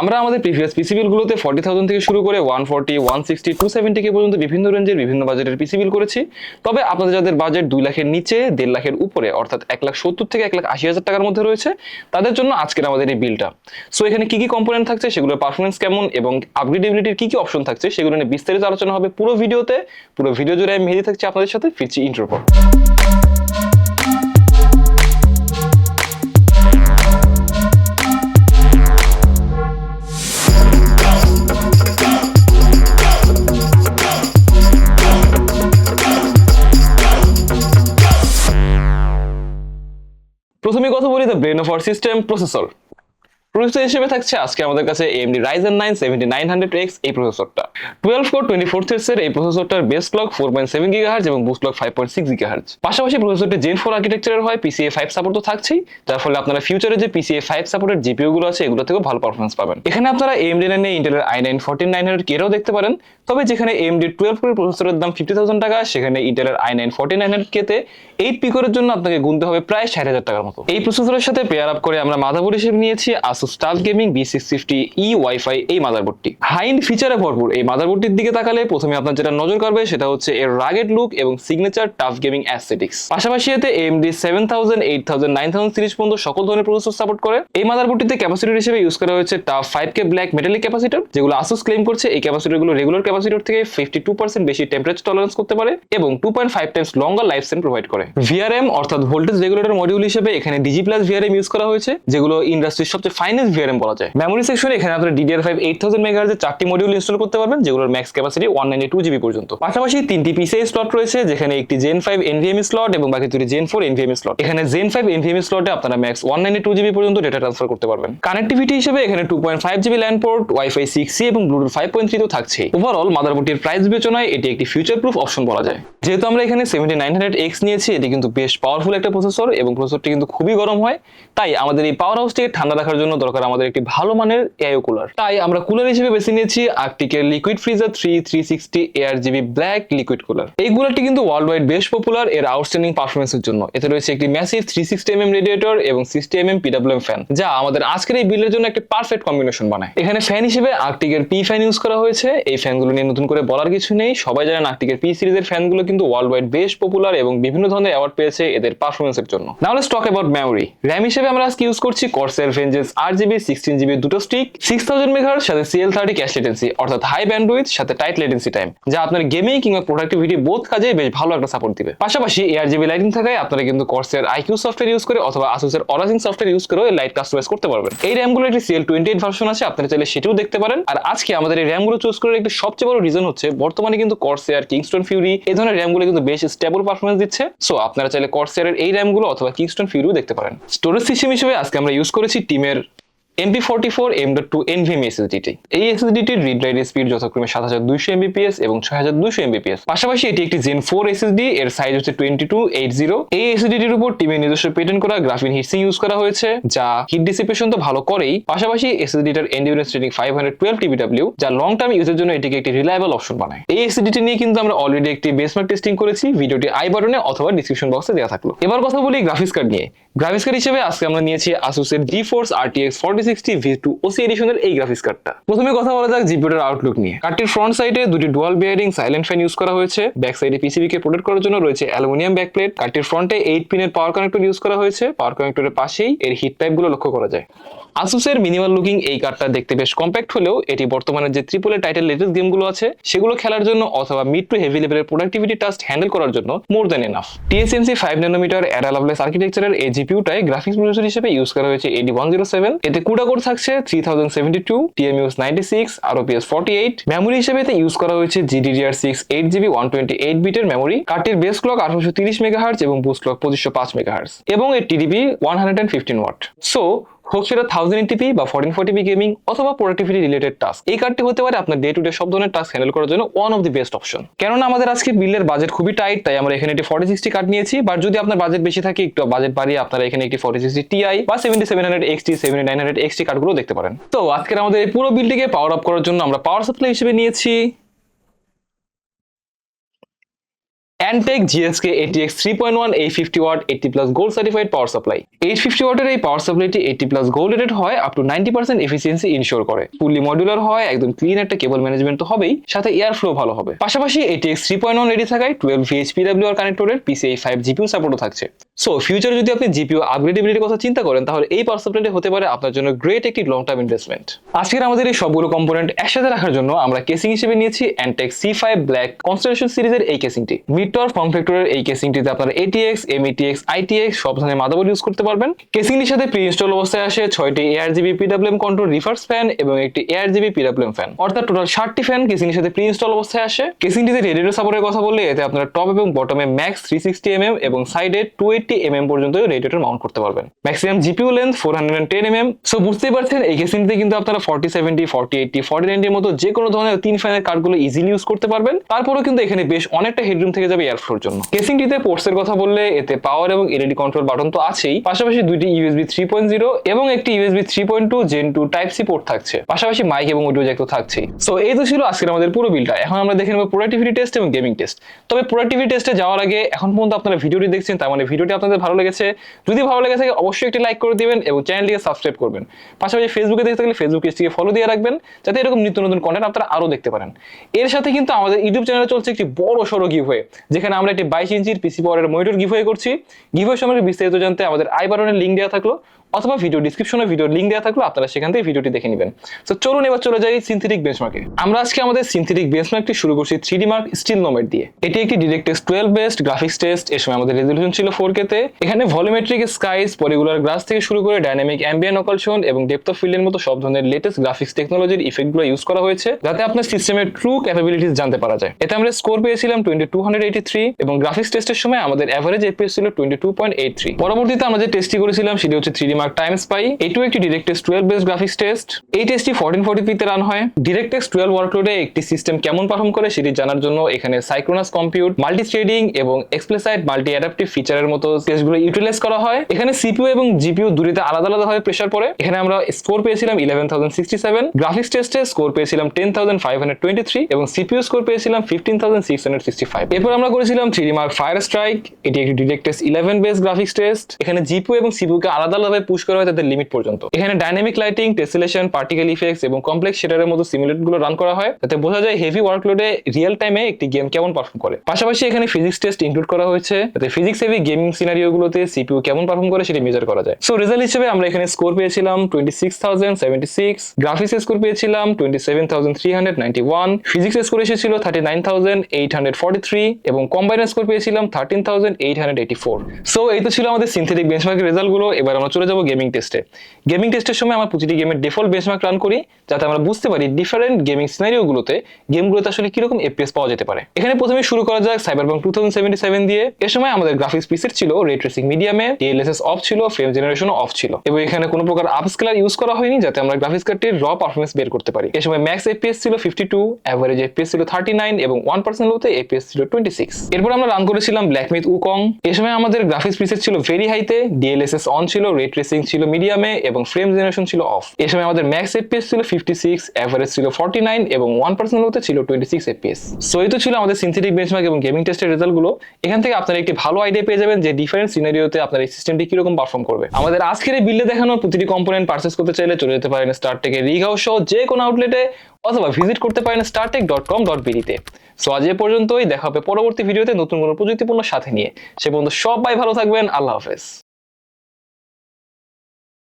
আমরা আমাদের previous PC বিলগুলোতে ফর্টি থাউজেন্ড থেকে শুরু করে one forty one sixty two seventy K পর্যন্ত বিভিন্ন রেঞ্জের বিভিন্ন বাজেটের পিসি বিল করেছি। তবে আপনাদের যাদের বাজেট দুই লাখের নিচে, দেড় লাখের উপরে, অর্থাৎ এক লাখ সত্তর থেকে এক লাখ আশি হাজার টাকার মধ্যে রয়েছে, তাদের জন্য আজকের আমাদের এই বিলটা সো এখানে কি কি কম্পোনেন্ট থাকছে সেগুলোর পারফরমেন্স কেমন এবং আপগ্রেডেবিলিটির কি কি অপশন থাকছে সেগুলো নিয়ে বিস্তারিত আলোচনা হবে পুরো ভিডিওতে। পুরো ভিডিও জুড়ে আমি মেহেদি থাকছি আপনাদের সাথে, ফিরছি ইন্টার কথা বলি the brain of our system processor processor হিসেবে থাকছে আজকে আমাদের কাছে AMD Ryzen 9 7900X এই প্রসেসরটা। 12 কোর 24 থ্রেডসের এই প্রসেসরটার বেস ক্লক 4.7 GHz এবং বুস্ট ক্লক 5.6 GHz পাশাপাশি প্রসেসরটি Gen 4 আর্কিটেকচারের হয় PCIe 5 সাপোর্ট তো থাকছেই, যার ফলে আপনারা ফিউচারে যে PCIe 5 সাপোর্টের GPU গুলো আছে, এগুলো থেকেও ভালো পারফরমেন্স পাবেন। এখানে আপনারা AMD এর Intel i9 14900 কেরও দেখতে পারেন, তবে যেখানে AMD 12 কোর প্রসেসরের দাম 50000 টাকা, সেখানে এর i9 14900 কেতে 8 পিকোরের জন্য আপনাকে গুনতে হবে প্রায় 60000 টাকার মতো। এই প্রসেসরের সাথে পেয়ার আপ করে আমরা মাদারবোর্ড হিসেবে নিয়েছি Asus TUF Gaming B650E Wi-Fi এই মাদারবোর্ডটি। হাইন্ড ফিচারে ভরপুর। এই মাদারবোর্ডটির দিকে তাকালে প্রথমে আপনার যেটা নজর কাড়বে সেটা হচ্ছে এর রাগেড লুক এবং সিগনেচার টাফ গেমিং অ্যাস্থেটিক্স পাশাপাশি এতে AMD 7000 8000 9000 সিরিজ পর্যন্ত সকল ধরনের প্রসেসর সাপোর্ট করে। এই মাদারবোর্ডটিতে ক্যাপাসিটর হিসেবে ইউজ করা হয়েছে TUF 5K black metallic capacitor যেগুলো Asus ক্লেম করছে। এই ক্যাপাসিটরগুলো রেগুলার ক্যাপাসিটর থেকে 52% বেশি টেম্পারেচার টলারেন্স করতে পারে এবং 2.5 times longer life span provide করে। VRM অর্থাৎ ভোল্টেজ রেগুলেটর মডিউল হিসেবে এখানে ডিজি প্লাস VRM ইউজ করা হয়েছে, যেগুলো ইন্ডাস্ট্রির সবচেয়ে ফাইনেস্ট VRM বলা যায়। মেমোরি সেকশনে এখানে আপনারা DDR5 8000 মেগাহার্জের চারটি মডিউল ইনস্টল করতে পারবেন, যেগুলোর ম্যাক্স ক্যাপাসিটি 192 জিবি পর্যন্ত। পাশাপাশি তিনটি PCIe স্লট রয়েছে, যেখানে একটি Gen 5 NVMe স্লট এবং বাকি দুটি Gen 4 NVMe স্লট এখানে Gen 5 NVMe স্লটে আপনারা ম্যাক্স 192 জিবি পর্যন্ত ডেটা ট্রান্সফার করতে পারবেন। কানেক্টিভিটি হিসেবে এখানে 2.5 জিবি ল্যান্ড পোর্ট ওয়াইফাই 6 এবং ব্লুটুথ 5.3 তো থাকছে ওভারঅল মাদারবোর্ডটির প্রাইস বিবেচনায় এটি একটি ফিউচার প্রুফ অপশন বলা যায়। যেহেতু আমরা এখানে 7900X নিয়েছি, এটি কিন্তু বেশ পাওয়ারফুল একটা প্রসেসর এবং প্রসেসরটি কিন্তু খুবই গরম হয়, তাই আমাদের এই পাওয়ার হাউসটিকে ঠান্ডা রাখার জন্য দরকার আমাদের একটি ভালো মানের এআইও কুলার তাই আমরা কুলার হিসেবে বেছে নিয়েছি আর্কটিকের liquid freezer three three sixty A R G B black liquid cooler এই কুলারটি কিন্তু ওয়ার্ল্ড ওয়াইড বেশ পপুলার এর আউটস্ট্যান্ডিং পারফরমেন্সের জন্য। এতে রয়েছে একটি massive three sixty MM radiator এবং সিক্সটি এমএম পিডাব্লিউএম ফ্যান যা আমাদের আজকের এই বিলের জন্য একটা পারফেক্ট কম্বিনেশন বানায়। এখানে ফ্যান হিসেবে আর্কটিকের পি ফ্যান ইউজ করা হয়েছে। এই ফ্যানগুলো নিয়ে নতুন করে বলার কিছু নেই। সবাই জানেন আর্কটিকের পি সিরিজের ফ্যানগুলো কিন্তু ওয়ার্ল্ড ওয়াইড বেশ পপুলার এবং বিভিন্ন ধরনের অ্যাওয়ার্ড পেয়েছে এদের পারফরমেন্সের জন্য। নাহলে স্টক অ্যাবাউট মেমোরি র্যাম হিসেবে আমরা আজকে ইউজ করছি কর্সের ভেঞ্জেস আট জিবি সিক্সটিন জিবি দুটো স্টিক সিক্স থাউজেন্ড মেঘার সাথে সিএল থার্টি ক্যাশ লেটেন্সি অর্থাৎ হাই ব্যান্ডউইথ সাথে টাইট লেটেন্সি টাইম যা আপনার গেমিং কিংবা প্রোডাক্টিভিটি বোধ কাজে বেশ ভালো একটা সাপোর্ট দিবে। পাশাপাশি এয়ার জিবি লাইটিং থাকায় আপনারা কিন্তু কর্সের আইকিউ সফটওয়্যার ইউজ করে অথবা আসুসের অরাজিং সফটওয়্যার ইউজ করে লাইট কাস্টমাইজ করতে পারবেন। এই র্যামগুলো একটি সিএল টোয়েন্টি এইট ভার্সন আছে, আপনারা চাইলে সেটাও দেখতে পারেন। আর আজকে আমাদের এই র্যামগুলো চুজ করার একটি সবচেয়ে বড় রিজন হচ্ছে, বর্তমানে কিন্তু কর্সেয়ার কিংস্টন ফিউরি এই ধরনের র্যামগুলো কিন্তু বেশ স্টেবল পারফরমেন্স দিচ্ছে। সো আপনারা চাইলে কর্সেয়ারের এই র্যামগুলো অথবা কিংস্টন ফিউরিও দেখতে পারেন। স্টোরেজ সিস্টেম হিসেবে আজকে আমরা ইউজ করেছি টিমের MP forty four M dot two NVMe এসএসডিটি এই এসএসডিটির রিড রাইট স্পিড যথাক্রমে সাত হাজার দুইশো এমবিপিএস এবং ছয় হাজার দুইশো এমবিপিএস পাশাপাশি এটি একটি জেন ফোর এসএসডি এর সাইজ হচ্ছে টোয়েন্টি টু এইট জিরো এই এসএসডিটির উপর টিমের নিজস্ব পেটেন্ট করা গ্রাফিন হিটসিং ইউজ করা হয়েছে, যা হিট ডিসিপেশন তো ভালো করেই। পাশাপাশি এসএসডিটার endurance rating five hundred twelve TBW যা লং টার্ম ইউজের জন্য এটিকে একটি রিলায়েবল অপশন বানায়। এই এসএসডিটি নিয়ে কিন্তু আমরা অলরেডি একটি বেসমার্ক টেস্টিং করেছি, ভিডিওটি আই বাটনে অথবা ডিসক্রিপশন বক্সে দেওয়া থাকল। এবার কথা বলি গ্রাফিক্স কার্ড নিয়ে। গ্রাফিক্স কার্ড হিসেবে আজকে আমরা নিয়েছি আসুসের GeForce RTX 4060 V2 OC এডিশনের এই গ্রাফিক্স কার্ডটা প্রথমে কথা বলা যাক জিপিউটার আউটলুক নিয়ে। কার্ডটির ফ্রন্ট সাইডে দুটি dual bearing silent fan use করা হয়েছে। ব্যাক সাইডে পিসিবি কে প্রোটেক্ট করার জন্য রয়েছে অ্যালুমিনিয়াম ব্যাকপ্লেট কার্ডটির ফ্রন্টে 8 পিনের পাওয়ার কানেক্টর ইউজ করা হয়েছে। পাওয়ার কানেক্টরের পাশেই এর হিট টাইপগুলো লক্ষ্য করা যায়। আসুসের মিনিমাল লুকিং এই কার্ডটা দেখতে বেশ কম্প্যাক্ট হলেও এটি বর্তমানে যে ত্রিপলের টাইটেল লেটেস্ট গেমগুলো আছে, সেগুলো খেলার জন্য অথবা মিড টু হেভি লেভেলের প্রোডাক্টিভিটি টাস্ক হ্যান্ডেল করার জন্য more than enough TSMC five nanometer Ada Lovelace আর্কিটেকচারের এই জিপিউটায় গ্রাফিক্স প্রসেসর হিসেবে ইউজ করা হয়েছে এডি ওয়ান জিরো সেভেন এতে কুডা কোড থাকছে three thousand seventy two TMUs ninety six আর পিএস ফর্টি এইট মেমোরি হিসেবে ইউজ করা হয়েছে GDDR six eight GB one twenty eight বিটের মেমোরি কার্ডটির বেস ক্লক আঠারোশো তিরিশ মেগাহার্জ এবং বুস ক্লক পঁচিশশো পাঁচ মেগাহার্জ এবং এর TDP one hundred and fifteen watt so হোক সেটা থাউজেন্ড এটিপি বা ফোরটিন ফোর্টিপি গেমিং অথবা প্রোডাক্টিভিটি রিলেটেড টাস্ক এই কার্ডটি হতে পারে আপনার ডে টু ডে সব ধরনের টাস্ক হ্যান্ডেল করার জন্য one of the best option কেননা আমাদের আজকে বিলের বাজেট খুবই টাইট তাই আমরা এখানে একটি ফর্টি সিক্সটি কার্ড নিয়েছি। বাট যদি আপনার বাজেট বেশি থাকে, একটু বাজেট বাড়িয়ে আপনারা এখানে একটি ফর্টি সিক্সটি টিআই বা seventy seven hundred XT seventy nine hundred XT কার্ডগুলো দেখতে পারেন। তো আজকের আমাদের এই পুরো বিলটিকে পাওয়ার আপ করার জন্য আমরা পাওয়ার সাপ্লাই হিসেবে নিয়েছি। Antec GSK ATX three point one eight fifty watt eighty plus gold certified power supply eight fifty ওয়াটের এই পাওয়ার সাপ্লাইটি এইটি প্লাস গোল্ড রেটেড হয় up to ninety percent efficiency ensure করে। ফুললি মডুলার হয়, একদম clean একটা কেবল management তো হবেই, সাথে এয়ার ফ্লো ভালো হবে। পাশাপাশি ATX three point one ready থাকায় টুয়েলভ ভিএইচপিডাব্লিউ আর কানেক্টরের পিসিআই ফাইভ জিপিউ সাপোর্টও থাকছে। সো ফিউচারে যদি আপনি জিপিউ আপগ্রেডেবিলিটির কথা চিন্তা করেন, তাহলে এই পাওয়ার সাপ্লাইটি হতে পারে আপনার জন্য গ্রেট একটি লং টার্ম ইনভেস্টমেন্ট আজকের আমাদের এই সবগুলো কম্পোনেন্ট একসাথে রাখার জন্য আমরা কেসিং হিসেবে নিয়েছি Antec C five black constellation সিরিজের এই কেসিংটি মিডটর ফর্ম ফ্যাক্টরের এই কেসিংটিতে আপনারা এটিএক্স এমইটিএক্স আইটিএক্স সব ধরনের মাদাবোর্ড ইউজ করতে পারবেন। কেসিংটির সাথে প্রি ইনস্টল অবস্থায় আসে ছয়টি ARGB PWM control reverse fan এবং একটি এআর জিবি পিডাব্লিউএম ফ্যান অর্থাৎ টোটাল ষাটটি ফ্যান কেসিংটির সাথে প্রি ইনস্টল অবস্থায় আসে। কেসিংটিতে রেডিয়েটর সাপোর্টের কথা বললে এতে আপনারা টপ এবং বটমে ম্যাক্স থ্রি সিক্সটি এমএম এবং সাইডে টু এইটটি এমএম পর্যন্ত রেডিয়েটর মাউন্ট করতে পারবেন। Maximum GPU length four hundred ten mm so বুঝতেই পারছেন, এই কেসিংটিতে কিন্তু আপনারা forty seventy forty eighty forty নাইনটির মতো যে কোনো ধরনের তিন ফ্যানের কার্ডগুলো ইজিলি ইউজ করতে পারবেন। তারপরেও কিন্তু এখানে বেশ অনেকটা হেডরুম থেকে যাবে এয়ার ফ্লোর জন্য। কেসিংটিতে পোর্টসের কথা বললে, এতে পাওয়ার এবং এলইডি কন্ট্রোল বাটন তো আছেই। পাশাপাশি দুইটি ইউএসবি থ্রি পয়েন্ট জিরো এবং একটি USB three point two gen two type C port থাকছে। পাশাপাশি মাইক এবং অডিও জ্যাক তো থাকছেই। সো এই তো ছিল আজকের আমাদের পুরো বিলটা এখন আমরা দেখে নেব প্রোডাক্টিভিটি টেস্ট এবং গেমিং টেস্ট তবে প্রোডাক্টিভিটি টেস্টে যাওয়ার আগে, এখন পর্যন্ত আপনারা ভিডিওটি দেখছেন, তার মানে ভিডিওটি আপনাদের ভালো লেগেছে। যদি ভালো লেগে থাকে, অবশ্যই একটি লাইক করে দিবেন এবং চ্যানেলটিকে সাবস্ক্রাইব করবেন। পাশাপাশি ফেসবুকে দেখতে থাকলে ফেসবুক পেজটিকে ফলো দিয়ে রাখবেন, যাতে এরকম নিত্য নতুন কন্টেন্ট আপনারা আরও দেখতে পারেন। এর সাথে কিন্তু আমাদের ইউটিউব চ্যানেলে চলছে একটি বড় সড়ো গিভওয়ে যেখানে আমরা একটি বাইশ ইঞ্চির পিসি পাওয়ারের মনিটর গিভওয়ে করছি। গিভওয়ে সম্পর্কে বিস্তারিত জানতে আমাদের আই বাটনের লিঙ্ক দেওয়া থাকল। অথবা ভিডিও ডিসক্রিপশনে ভিডিও লিঙ্ক দেওয়া থাকল, আপনারা সেখান থেকে ভিডিওটি দেখে নেবেন। তো চলুন এবার চলে যাই সিনথেটিক বেঞ্চমার্কে আমরা আজকে আমাদের সিনথেটিক বেঞ্চমার্কটি শুরু করছি three D Mark Steel Nomad দিয়ে। এটি একটি DirectX twelve based graphics test এর সময় আমাদের রেজলিউশন ছিল ফোর তে। এখানে ভলিউমেট্রিক স্কাইস পরিগুলার গ্রাস থেকে শুরু করে ডাইনামিক অ্যাম্বিয়ান অকালশন এবং ডেপথ অফ ফিল্ডের মতো সব ধরনের লেটেস্ট গ্রাফিক্স টেকনোলজির ইফেক্টগুলো ইউজ করা হয়েছে, যাতে আপনার সিস্টেমের ট্রু ক্যাপাবিলিটিস জানতে পারা যায়। এতে আমরা স্কোর পেয়েছিলাম twenty two hundred eighty three এবং গ্রাফিক্স টেস্টের সময় আমাদের অ্যাভারেজ এপিএস ছিল twenty two point eight three পরবর্তীতে আমরা যে টেস্টটি করেছিলাম, সেটি হচ্ছে three D Mark Time Spy এটিও একটি DirectX twelve base graphics test এই টেস্টটি ফোরটিন ফোর্টি পিতে রান হয়। ডিরেক্টেক্স টুয়েলভ ওয়ার্কলোডে একটি সিস্টেম কেমন পারফর্ম করে সেটি জানার জন্য এখানে সাইক্রোনাস কম্পিউট মাল্টি থ্রেডিং এবং এক্সপ্লেসাইড মাল্টি অ্যাডাপটিভ ফিচারের মতো টেস্টগুলো ইউটিলাইজ করা হয়। এখানে সিপিইউ এবং জিপিইউ দুটিতে আলাদা আলাদা ভাবে প্রেসার পড়ে। এখানে আমরা স্কোর পেয়েছিলাম eleven thousand sixty seven graphics টেস্টে স্কোর পেয়েছিলাম ten thousand five hundred twenty three এবং সিপিইউ স্কোর পেয়েছিলাম fifteen thousand six hundred sixty five এরপর আমরা করেছিলাম থ্রি মার্ক ফায়ার স্ট্রাইক এটি একটি DirectX eleven base graphics test এখানে জিপিইউ এবং সিপিইউকে আলাদা আলাদাভাবে পুশ করা হয় তাদের লিমিট পর্যন্ত। এখানে dynamic lighting tessellation particle effects এবং কমপ্লেক্স শেডারের মতো সিমুলেটগুলো রান করা হয়। যাতে বোঝা যায় হেভি ওয়ার্কলোডে রিয়েল টাইমে একটি গেম কেমন পারফর্ম করে। পাশাপাশি এখানে ফিজিক্স টেস্ট ইনক্লুড করা হয়েছে। যাতে ফিজিক্স হেভি গেমিং সিনারিও গুলোতে সিপিইউ কেমন পারফর্ম করে সেটি মেজার করা যায়। সো রেজাল্ট হিসেবে আমরা এখানে স্কোর পেয়েছিলাম twenty six thousand seventy six graphics score পেয়েছিলাম twenty seven thousand three hundred ninety one physics score এসেছিল thirty nine thousand eight hundred forty three এবং কম্বাইনার স্কোর পেয়েছিলাম thirteen thousand eight hundred eighty four so এই তো ছিল আমাদের synthetic বেঞ্চমার্কের রেজাল্টগুলো এবার আমরা চলে যাব গেমিং টেস্টে গেমিং টেস্টের সময় আমরা প্রতিটি গেমের ডিফল্ট বেঞ্চমার্ক রান করি, যাতে আমরা বুঝতে পারি ডিফারেন্ট গেমিং সিনারিওগুলোতে গেমগুলোতে আসলে কীরকম এফপিএস পাওয়া যেতে পারে। এখানে প্রথমে শুরু করা যাক সাইবার বাং টু দিয়ে। এর সময় আমাদের গ্রাফিক্স পিসের ছিল রে মিডিয়ামে ডিএলএসএস অফ ছিল ফ্রেম জেনারেশন অফ ছিল। এবং এখানে কোনো প্রকার আপস্কেলার ইউজ করা হয়নি, যাতে আমরা গ্রাফিক্স কার্ডটির র পারফরমেন্স বের করতে পারি। এ সময় ম্যাক্স এফপিএস ছিল ফিফটি টু অ্যাভারেজ এফপিএস ছিল থার্টি নাইন এবং ওয়ান পার্সেন্ট লোতে এফপিএস ছিল টোয়েন্টি সিক্স এরপর আমরা রান করেছিলাম ব্ল্যাকমিথ উকং এ সময় আমাদের গ্রাফিক্স পিসের ছিল ভেরি হাইতে ডিএলএসএস অন ছিল রে ছিল মিডিয়ামে এবং ফ্রেম জেনারেশন ছিল অফ এ সময় আমাদের ম্যাক্স এফপিএস ছিল ফিফটি সিক্স অ্যাভারেজ ছিল ফর্টি নাইন এবং ওয়ান পার্সেন্ট লোতে ছিল টোয়েন্টি সিক্স এফপিএস সো এই তো ছিল আমাদের সিনথেটিক বেঞ্চমার্ক এবং গেমিং টেস্টের রেজাল্টগুলো এখান থেকে আপনারা একটি ভালো আইডিয়া পেয়ে যাবেন যে ডিফারেন্ট সিনারিওতে আপনার এই সিস্টেমটি কীরকম পারফর্ম করবে। আমাদের আজকের এই বিল্ডে দেখানো প্রতিটি কম্পোনেন্ট পার্চেস করতে চাইলে চলে যেতে পারেন স্টার টেকের রিগাও সহ যে কোনো আউটলেটে অথবা ভিজিট করতে পারেন স্টারটেক ডট কম ডট বিডিতে সো আজ এ পর্যন্তই, দেখা হবে পরবর্তী ভিডিওতে নতুন কোনো প্রযুক্তিপূর্ণ সাথে নিয়ে। সে পর্যন্ত সবাই ভালো থাকবেন, আল্লাহ হাফেজ।